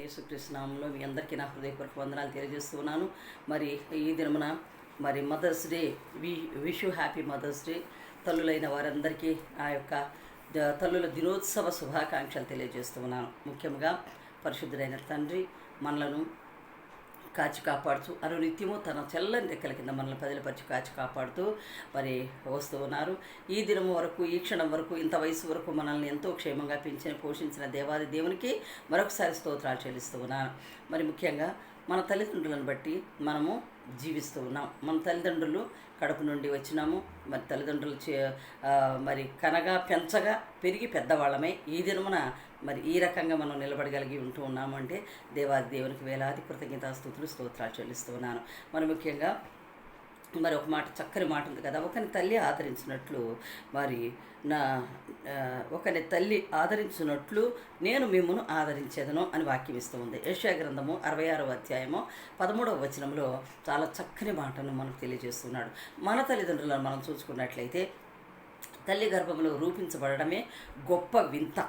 నజరుడైన యేసుకృష్ణంలో మీ అందరికీ నా హృదయపూర్వక వందనాలు తెలియజేస్తున్నాను. మరి ఈ దినమున మరి mother's day we wish you happy mother's day. తల్లులైన వారందరికీ ఆ యొక్క తల్లుల దినోత్సవ శుభాకాంక్షలు తెలియజేస్తున్నాను. ముఖ్యంగా పరిశుద్ధుడైన తండ్రి మనలను కాచి కాపాడుతూ అనునిత్యము తన చల్లని రెక్కల కింద మనల్ని పదిలపరిచి కాచి కాపాడుతూ మరి వస్తూ ఉన్నారు. ఈ దినం వరకు ఈ క్షణం వరకు ఇంత వయసు వరకు మనల్ని ఎంతో క్షేమంగా పెంచిన పోషించిన దేవాది దేవునికి మరొకసారి స్తోత్రాలు చెల్లిస్తూ ఉన్నాను. మరి ముఖ్యంగా మన తల్లిదండ్రులను బట్టి మనము జీవిస్తూ ఉన్నాం. మన తల్లిదండ్రులు కడుపు నుండి వచ్చినాము. మరి తల్లిదండ్రులు చే మరి కనగా పెంచగా పెరిగి పెద్దవాళ్ళమే ఈ దినమున మరి ఈ రకంగా మనం నిలబడగలిగి ఉంటూ ఉన్నామంటే దేవాది దేవునికి వేలాది కృతజ్ఞతాస్తుతులు స్తోత్రాలు చెల్లిస్తూ ఉన్నాను. మరి ముఖ్యంగా మరి ఒక మాట చక్కని మాట ఉంది కదా. ఒకని తల్లి ఆదరించినట్లు మరి నా ఒకని తల్లి ఆదరించినట్లు నేను మిమ్మను ఆదరించేదను అని వాక్యం ఇస్తూ ఉంది. యెషయా గ్రంథము అరవై ఆరవ అధ్యాయము పదమూడవ వచనంలో చాలా చక్కని మాటను మనకు తెలియజేస్తున్నాడు. మన తల్లిదండ్రులను మనం చూసుకున్నట్లయితే తల్లి గర్భంలో రూపించబడమే గొప్ప వింత.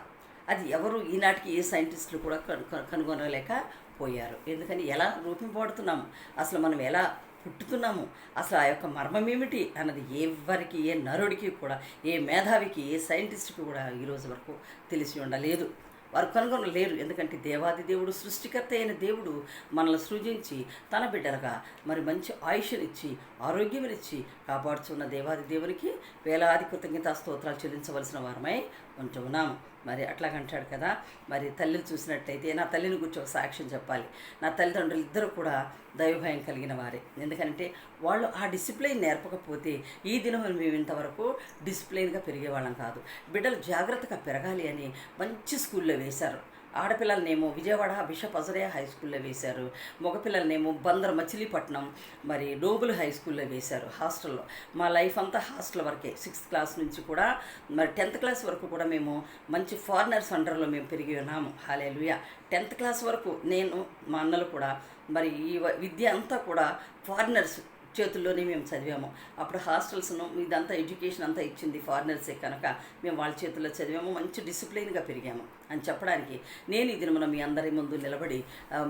అది ఎవరు ఈనాటికి ఏ సైంటిస్టులు కూడా కను- కనుగొనలేకపోయారు ఎందుకని ఎలా రూపింపబడుతున్నాము అసలు మనం ఎలా పుట్టుతున్నాము. అసలు ఆ యొక్క మర్మం ఏమిటి అన్నది ఎవరికి ఏ నరుడికి కూడా ఏ మేధావికి ఏ సైంటిస్ట్కి కూడా ఈరోజు వరకు తెలిసి ఉండలేదు. వారు కనుగొనలేరు. ఎందుకంటే దేవాది దేవుడు సృష్టికర్త అయిన దేవుడు మనల్ని సృజించి తన బిడ్డలుగా మరి మంచి ఆయుష్నిచ్చి ఆరోగ్యమునిచ్చి కాపాడుచున్న దేవాది దేవునికి వేలాది కృతజ్ఞతా స్తోత్రాలు చెల్లించవలసిన వారమై ఉంటున్నాము మరి అట్లాగంటాడు కదా. మరి తల్లిని చూసినట్టయితే నా తల్లిని గురించి ఒక సాక్ష్యం చెప్పాలి. నా తల్లిదండ్రులు ఇద్దరు కూడా దైవభయం కలిగిన వారే. ఎందుకంటే వాళ్ళు ఆ డిసిప్లైన్ నేర్పకపోతే ఈ దినం మేము ఇంతవరకు డిసిప్లైన్గా పెరిగేవాళ్ళం కాదు. బిడ్డలు జాగ్రత్తగా పెరగాలి అని మంచి స్కూల్లో వేశారు. ఆడపిల్లలనేమో విజయవాడ బిషప్ అజరయ హై స్కూల్లో వేశారు. మగపిల్లలనేమో బందర్ మచిలీపట్నం మరి నోబుల్ హై స్కూల్లో వేశారు హాస్టల్లో. మా లైఫ్ అంతా హాస్టల్ వరకే. సిక్స్త్ క్లాస్ నుంచి కూడా మరి టెన్త్ క్లాస్ వరకు కూడా మేము మంచి ఫారినర్స్ అండర్లో మేము పెరిగి ఉన్నాము. హాలేలుయా. టెన్త్ క్లాస్ వరకు నేను మా అన్నలు కూడా మరి ఈ వ- విద్య అంతా కూడా ఫారినర్స్ చేతుల్లోనే మేము చదివాము. అప్పుడు హాస్టల్స్ను ఇదంతా ఎడ్యుకేషన్ అంతా ఇచ్చింది ఫారినర్సే కనుక మేము వాళ్ళ చేతుల్లో చదివాము. మంచి డిసిప్లిన్గా పెరిగాము అని చెప్పడానికి నేను ఈ దినమున మీ అందరి ముందు నిలబడి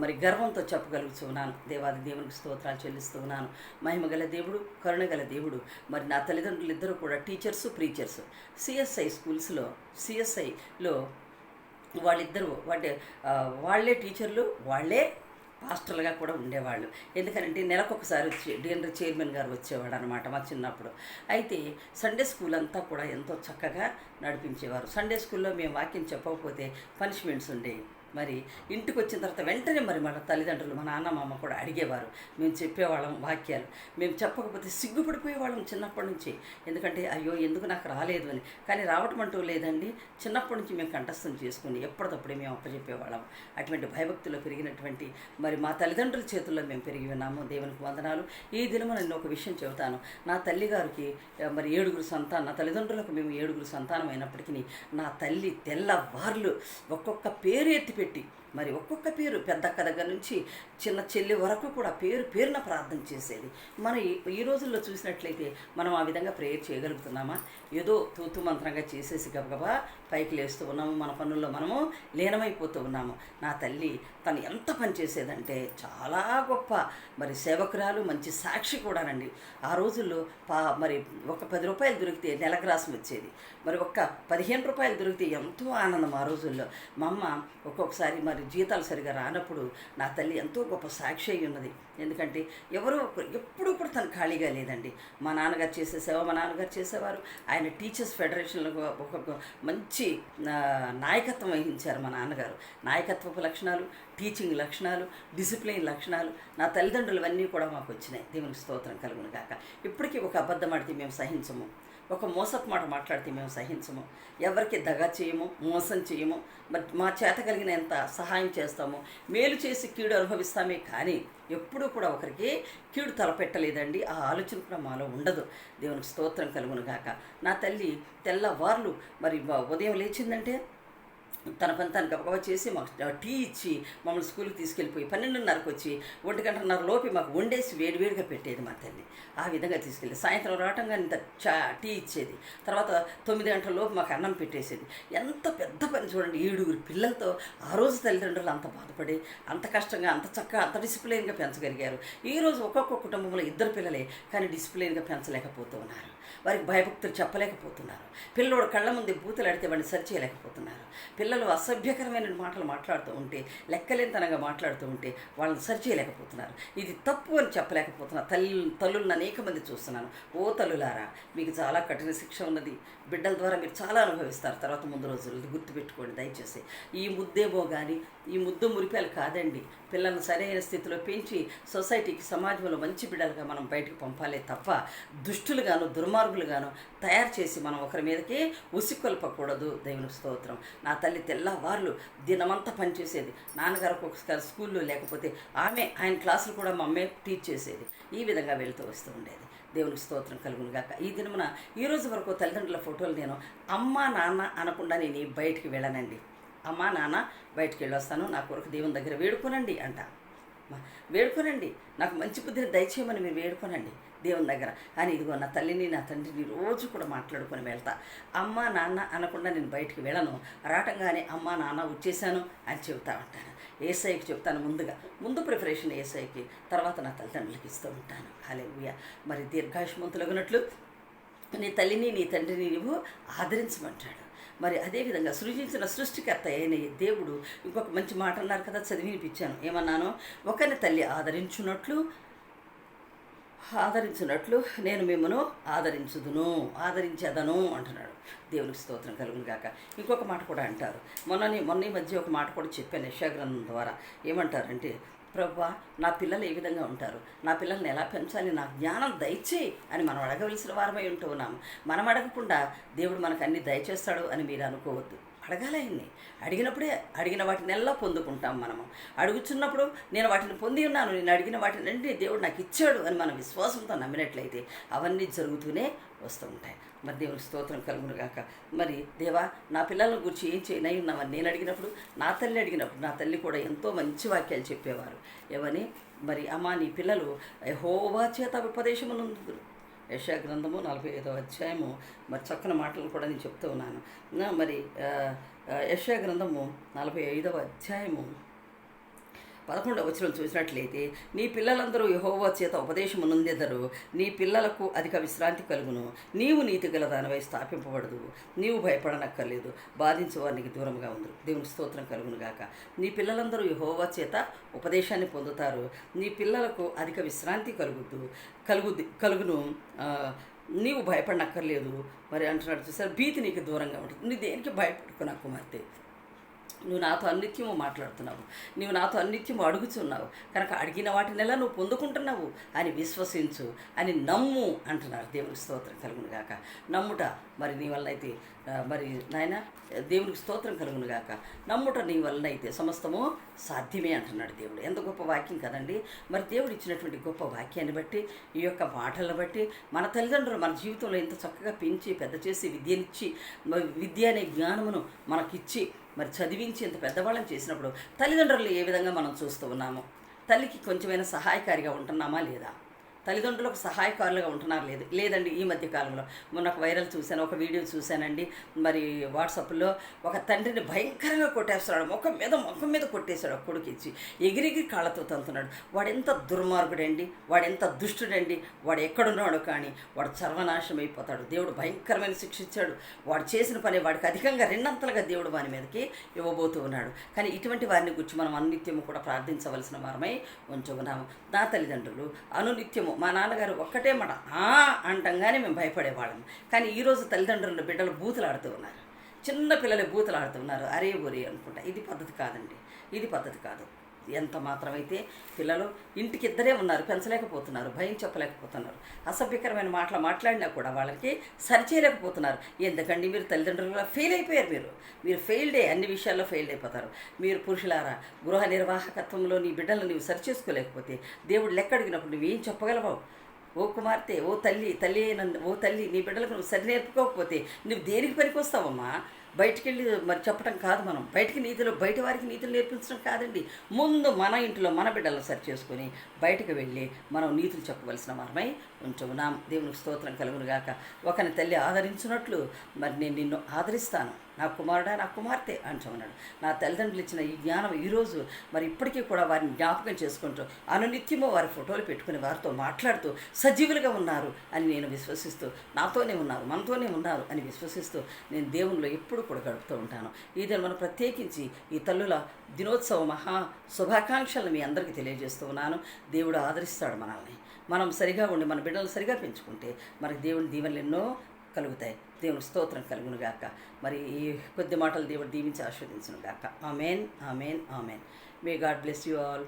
మరి గర్వంతో చెప్పగలుగుతున్నాను దేవాది దేవునికి స్తోత్రాలు చెల్లిస్తూ ఉన్నాను. మహిమగల దేవుడు కరుణగల దేవుడు మరి నా తల్లిదండ్రులు ఇద్దరు కూడా టీచర్స్ ప్రీచర్స్. సిఎస్ఐ స్కూల్స్లో సిఎస్ఐలో వాళ్ళిద్దరూ వాటి వాళ్ళే టీచర్లు వాళ్ళే పాస్టర్లుగా కూడా ఉండేవాళ్ళు. ఎందుకంటే నెలకొకసారి వచ్చి డిఎన్ఆర్ చైర్మన్ గారు వచ్చేవాడు అనమాట మా చిన్నప్పుడు. అయితే సండే స్కూల్ అంతా కూడా ఎంతో చక్కగా నడిపించేవారు. సండే స్కూల్లో మేము వాక్యం చెప్పకపోతే పనిష్మెంట్స్ ఉండేవి. మరి ఇంటికి వచ్చిన తర్వాత వెంటనే మరి మన తల్లిదండ్రులు మా నాన్న మామ కూడా అడిగేవారు. మేము చెప్పేవాళ్ళం వాక్యాలు. మేము చెప్పకపోతే సిగ్గుపడిపోయేవాళ్ళం చిన్నప్పటి నుంచి. ఎందుకంటే అయ్యో ఎందుకు నాకు రాలేదు అని. కానీ రావటం అంటూ లేదండి. చిన్నప్పటి నుంచి మేము కంఠస్థం చేసుకుని ఎప్పటికప్పుడే మేము అప్పచెప్పేవాళ్ళం. అటువంటి భయభక్తిలో పెరిగినటువంటి మరి మా తల్లిదండ్రుల చేతుల్లో మేము పెరిగి ఉన్నాము. దేవునికి వందనాలు. ఈ దినము నేను ఒక విషయం చెబుతాను. నా తల్లిగారికి మరి ఏడుగురు సంతానం నా తల్లిదండ్రులకు మేము ఏడుగురు సంతానం అయినప్పటికీ నా తల్లి తెల్లవార్లు ఒక్కొక్క పేరు बेटी మరి ఒక్కొక్క పేరు పెద్దక్క దగ్గర నుంచి చిన్న చెల్లి వరకు కూడా పేరు పేరున ప్రార్థన చేసేది. మనం ఈ- రోజుల్లో చూసినట్లయితే మనం ఆ విధంగా ప్రేయర్ చేయగలుగుతున్నామా? ఏదో తూతు మంత్రంగా చేసేసి గబగబా పైకి లేస్తూ ఉన్నాము. మన పనుల్లో మనము లీనమైపోతూ ఉన్నాము. నా తల్లి తను ఎంత పని చేసేదంటే చాలా గొప్ప. మరి సేవకురాలు మంచి సాక్షి కూడానండి. ఆ రోజుల్లో పా మరి ఒక పది రూపాయలు దొరికితే నెలగ్రాసం వచ్చేది. మరి ఒక్క పదిహేను రూపాయలు దొరికితే ఎంతో ఆనందం ఆ రోజుల్లో. మా అమ్మ ఒక్కొక్కసారి మరి జీతాలు సరిగా రానప్పుడు నా తల్లి ఎంతో గొప్ప సాక్షి అయి ఉన్నది. ఎందుకంటే ఎవరో ఒకరు ఎప్పుడూ కూడా తను ఖాళీగా లేదండి. మా నాన్నగారు చేసే సేవ మా నాన్నగారు చేసేవారు. ఆయన టీచర్స్ ఫెడరేషన్లో ఒక మంచి నాయకత్వం వహించారు మా నాన్నగారు. నాయకత్వపు లక్షణాలు టీచింగ్ లక్షణాలు డిసిప్లిన్ లక్షణాలు నా తల్లిదండ్రులు అన్నీ కూడా మాకు వచ్చినాయి. దేవునికి స్తోత్రం కలుగును కాక ఇప్పటికీ ఒక అబద్ధం ఆడితే మేము సహించము. ఒక మోసపు మాట మాట్లాడితే మేము సహించము. ఎవరికి దగా చేయము మోసం చేయము మరి మా చేత కలిగినంత సహాయం చేస్తాము. మేలు చేసి కీడు అనుభవిస్తామే కానీ ఎప్పుడూ కూడా ఒకరికి కీడు తలపెట్టలేదండి. ఆ ఆలోచన కూడా మాలో ఉండదు. దేవునికి స్తోత్రం కలుగును గాక. నా తల్లి తెల్లవార్లు మరి ఉదయం లేచిందంటే? తన పని తను గబగబా చేసి మాకు టీ ఇచ్చి మమ్మల్ని స్కూల్కి తీసుకెళ్ళిపోయి పన్నెండున్నరకు వచ్చి ఒంటి గంటన్నర లోపి మాకు వండేసి వేడివేడిగా పెట్టేది మా తల్లి. ఆ విధంగా తీసుకెళ్ళి సాయంత్రం రావటంగా ఇంత చా టీ ఇచ్చేది. తర్వాత తొమ్మిది గంటల లోపు మాకు అన్నం పెట్టేసేది. ఎంత పెద్ద పని చూడండి ఏడుగురు పిల్లలతో ఆ రోజు తల్లిదండ్రులు అంత బాధపడి అంత కష్టంగా అంత చక్కగా అంత డిసిప్లిన్గా పెంచగలిగారు. ఈరోజు ఒక్కొక్క కుటుంబంలో ఇద్దరు పిల్లలే కానీ డిసిప్లిన్గా పెంచలేకపోతూ ఉన్నారు వారికి భయభక్తులు చెప్పలేకపోతున్నారు. పిల్లోడు కళ్ళ ముందు బూతులు అడితే వాడిని సరి చేయలేకపోతున్నారు పిల్లలు అసభ్యకరమైన మాటలు మాట్లాడుతూ ఉంటే లెక్కలేనితనంగా మాట్లాడుతూ ఉంటే వాళ్ళని సరి చేయలేకపోతున్నారు. ఇది తప్పు అని చెప్పలేకపోతున్నారు తల్లి తల్లులను అనేక మంది చూస్తున్నాను. ఓ తల్లులారా మీకు చాలా కఠిన శిక్ష ఉన్నది. బిడ్డల ద్వారా మీరు చాలా అనుభవిస్తారు. తర్వాత ముందు రోజులు గుర్తుపెట్టుకోండి దయచేసి. ఈ ముద్దేమో కానీ ఈ ముద్దు మురిపాలు కాదండి. పిల్లల్ని సరైన స్థితిలో పెంచి సొసైటీకి సమాజంలో మంచి బిడ్డలుగా మనం బయటకు పంపాలే తప్ప దుష్టులుగాను దుర్మార్గులుగాను తయారు చేసి మనం ఒకరి మీదకి ఉసికొల్పకూడదు దేవుని స్తోత్రం. నా తల్లి తెల్లవార్లు దినమంతా పనిచేసేది. నాన్నగారు ఒక్కొక్కసారి స్కూల్లో లేకపోతే ఆమె ఆయన క్లాసులు కూడా మా అమ్మే టీచ్ చేసేది. ఈ విధంగా వెళ్తూ వస్తూ ఉండేది. దేవునికి స్తోత్రం కలుగునుగాక ఈ దినమున ఈ రోజు వరకు తల్లిదండ్రుల ఫోటోలు నేను అమ్మ నాన్న అనకుండా నేను బయటికి వెళ్ళనండి. అమ్మ నాన్న బయటికి వెళ్ళొస్తాను. నా కొరకు దేవుని దగ్గర వేడుకోనండి అంట. వేడుకోనండి. నాకు మంచి బుద్ధిని దయచేయమని మీరు వేడుకోనండి. దేవుని దగ్గర. కానీ ఇదిగో నా తల్లిని నా తండ్రిని రోజు కూడా మాట్లాడుకొని వెళ్తా. అమ్మ నాన్న అనకుండా నేను బయటికి వెళ్ళను. రాటంగానే అమ్మ నాన్న వచ్చేసాను అని చెబుతా ఉంటాను. ఏసఐకి చెప్తాను ముందుగా. ముందు ప్రిపరేషన్ ఏసఐకి తర్వాత నా తల్లిదండ్రులకి ఇస్తూ ఉంటాను. హాలే మరి దీర్ఘాయుష్మంతులగునట్లు నీ తల్లిని నీ తండ్రిని నువ్వు ఆదరించమంటాడు. మరి అదేవిధంగా సృజించిన సృష్టికర్త అయిన దేవుడు ఇంకొక మంచి మాట అన్నారు కదా చదివి వినిపించాను ఏమన్నాను? ఒకరిని తల్లి ఆదరించున్నట్లు ఆదరించినట్లు నేను మిమ్మను ఆదరించుదును ఆదరించేదను అంటున్నాడు. దేవునికి స్తోత్రం కలుగును కాక ఇంకొక మాట కూడా అంటారు. మొన్న మొన్న ఈ మధ్య ఒక మాట కూడా చెప్పాను యశాగ్రంథం ద్వారా. ఏమంటారంటే ప్రభా నా పిల్లలు ఏ విధంగా ఉంటారు? నా పిల్లల్ని ఎలా పెంచాలి? నా జ్ఞానం దయచేయి అని మనం అడగవలసిన వారమై ఉంటూ ఉన్నాము. మనం అడగకుండా దేవుడు మనకు అన్ని దయచేస్తాడు అని మీరు అనుకోవద్దు. అడగాలయన్ని అడిగినప్పుడే అడిగిన వాటిని ఎలా పొందుకుంటాం మనము. అడుగుచున్నప్పుడు నేను వాటిని పొంది ఉన్నాను నేను అడిగిన వాటిని అన్ని దేవుడు నాకు ఇచ్చాడు అని మనం విశ్వాసంతో నమ్మినట్లయితే అవన్నీ జరుగుతూనే వస్తూ ఉంటాయి. మరి దేవుని స్తోత్రం కలుగును గాక. మరి దేవా నా పిల్లల గురించి ఏం చేయనై ఉన్నామని నేను అడిగినప్పుడు నా తల్లి అడిగినప్పుడు నా తల్లి కూడా ఎంతో మంచి వాక్యాలు చెప్పేవారు. ఏమని? మరి అమ్మా నీ పిల్లలు హోవా చేత ఉపదేశమును యశా గ్రంథము నలభై ఐదో అధ్యాయము. మరి చక్కని మాటలు కూడా నేను చెప్తూ ఉన్నాను. మరి యశా గ్రంథము నలభై ఐదవ అధ్యాయము. పదకొండవ వచనం చూసినట్లయితే నీ పిల్లలందరూ యహోవా చేత ఉపదేశము నొందెదరు నీ పిల్లలకు అధిక విశ్రాంతి కలుగును. నీవు నీతి గల దానివై స్థాపింపబడదు. నీవు భయపడనక్కర్లేదు. బాధించేవారికి దూరంగా ఉందరు దేవుని స్తోత్రం కలుగును గాక. నీ పిల్లలందరూ యహోవా చేత ఉపదేశాన్ని పొందుతారు. నీ పిల్లలకు అధిక విశ్రాంతి కలుగుద్దు. కలుగుద్ది కలుగును. నీవు భయపడనక్కర్లేదు. మరి అంటున్నాడు చూసారు? భీతి నీకు దూరంగా ఉంటుంది. నీ దేనికి భయపడుకున్నా కుమార్తె? నువ్వు నాతో అన్నిత్యము మాట్లాడుతున్నావు. నువ్వు నాతో అన్నిత్యము అడుగుతున్నావు కనుక అడిగిన వాటినెలా నువ్వు పొందుకుంటున్నావు? అని విశ్వసించు అని నమ్ము అంటున్నారు. దేవుని స్తోత్రం కలుగును గాక. నమ్ముట మరి నీ వలన అయితే మరి నాయన దేవునికి స్తోత్రం కలుగును గాక. నమ్ముట నీ వలన అయితే సమస్తము సాధ్యమే అంటున్నాడు దేవుడు. ఎంత గొప్ప వాక్యం కదండి. మరి దేవుడు ఇచ్చినటువంటి గొప్ప వాక్యాన్ని బట్టి ఈ యొక్క మాటలను బట్టి మన తల్లిదండ్రులు మన జీవితంలో ఇంత చక్కగా పెంచి పెద్ద చేసి విద్యనిచ్చి మరి విద్య అనే జ్ఞానమును మనకిచ్చి మరి చదివించి ఇంత పెద్దవాళ్ళని చేసినప్పుడు తల్లిదండ్రులు ఏ విధంగా మనం చూస్తూ ఉన్నాము? తల్లికి కొంచెమైనా సహాయకారిగా ఉంటున్నామా లేదా? తల్లిదండ్రులకు సహాయకారులుగా ఉంటున్నారు. లేదు లేదండి ఈ మధ్య కాలంలో. మొన్న ఒక వైరల్ చూశాను ఒక వీడియో చూశానండి. మరి వాట్సాప్లో ఒక తండ్రిని భయంకరంగా కొట్టేస్తున్నాడు. ముఖం మీద ముఖం మీద కొట్టేశాడు ఒక కొడుకు ఇచ్చి ఎగిరిగిరి కాళ్ళతో తంతున్నాడు వాడెంత దుర్మార్గుడండి వాడెంత దుష్టుడండి వాడు ఎక్కడున్నాడు కానీ వాడు సర్వనాశం అయిపోతాడు దేవుడు భయంకరమైన శిక్ష ఇచ్చాడు వాడు చేసిన పని వాడికి అధికంగా రెండంతలుగా దేవుడు వాని మీదకి ఇవ్వబోతూ ఉన్నాడు. కానీ ఇటువంటి వారిని గురించి మనం అనిత్యము కూడా ప్రార్థించవలసిన వారమై ఉంచుకున్నాము నా తల్లిదండ్రులు అనునిత్యము మా నాన్నగారు ఒక్కటే మాట. ఆ అంటంగానే మేము భయపడేవాళ్ళం కానీ ఈరోజు తల్లిదండ్రులు బిడ్డలు బూతులాడుతూ ఉన్నారు. చిన్న పిల్లలు బూతులాడుతున్నారు అరే ఒరే అనుకుంటా. ఇది పద్ధతి కాదండి. ఇది పద్ధతి కాదు. ఎంత మాత్రమైతే పిల్లలు ఇంటికి ఇద్దరే ఉన్నారు పెంచలేకపోతున్నారు భయం చెప్పలేకపోతున్నారు అసభ్యకరమైన మాటలు మాట్లాడినా కూడా వాళ్ళకి సరిచేయలేకపోతున్నారు. ఎందుకండి? మీరు తల్లిదండ్రులుగా ఫెయిల్ అయిపోయారు మీరు. మీరు ఫెయిల్డే అన్ని విషయాల్లో ఫెయిల్ అయిపోతారు. మీరు పురుషులారా గృహ నిర్వాహకత్వంలో నీ బిడ్డలను నీవు సరిచేసుకోలేకపోతే దేవుడు లెక్క అడిగినప్పుడు నువ్వేం చెప్పగలవు? ఓ కుమార్తె ఓ తల్లి తల్లి అయిన ఓ తల్లి నీ బిడ్డలకు నువ్వు సరి నేర్పుకోకపోతే నువ్వు దేనికి పనికొస్తావమ్మా? బయటికి వెళ్ళి మరి చెప్పడం కాదు మనం. బయటికి నీతిలో బయట వారికి నీతులు నేర్పించడం కాదండి. ముందు మన ఇంట్లో మన బిడ్డలను సరి చేసుకొని బయటకు వెళ్ళి మనం నీతులు చెప్పవలసిన వారమై ఉంటున్నాం. దేవునికి స్తోత్రం కలుగునుగాక. ఒకని తల్లి ఆదరించినట్లు మరి నేను నిన్ను ఆదరిస్తాను. నా కుమారుడా నా కుమార్తె అంటున్నాడు. నా తల్లిదండ్రులు ఇచ్చిన ఈ జ్ఞానం ఈరోజు మరి ఇప్పటికీ కూడా వారిని జ్ఞాపకం చేసుకుంటూ అనునిత్యము వారి ఫోటోలు పెట్టుకుని వారితో మాట్లాడుతూ సజీవులుగా ఉన్నారు అని నేను విశ్వసిస్తూ నాతోనే ఉన్నారు మనతోనే ఉన్నారు అని విశ్వసిస్తూ నేను దేవునిలో ఎప్పుడు కూడా గడుపుతూ ఉంటాను. ఈ దినం ప్రత్యేకించి ఈ తల్లుల దినోత్సవ మహా శుభాకాంక్షలను మీ అందరికీ తెలియజేస్తూ ఉన్నాను. దేవుడు ఆదరిస్తాడు మనల్ని. మనం సరిగా ఉండి మన బిడ్డలు సరిగా పెంచుకుంటే మనకి దేవుని దీవెనలు ఎన్నో కలుగుతాయి. దేవుని స్తోత్రం కలుగును గాక. మరి ఈ కొద్ది మాటలు దేవుడు దీవించి ఆస్వాదించును గాక. Amen amen amen. May God bless you all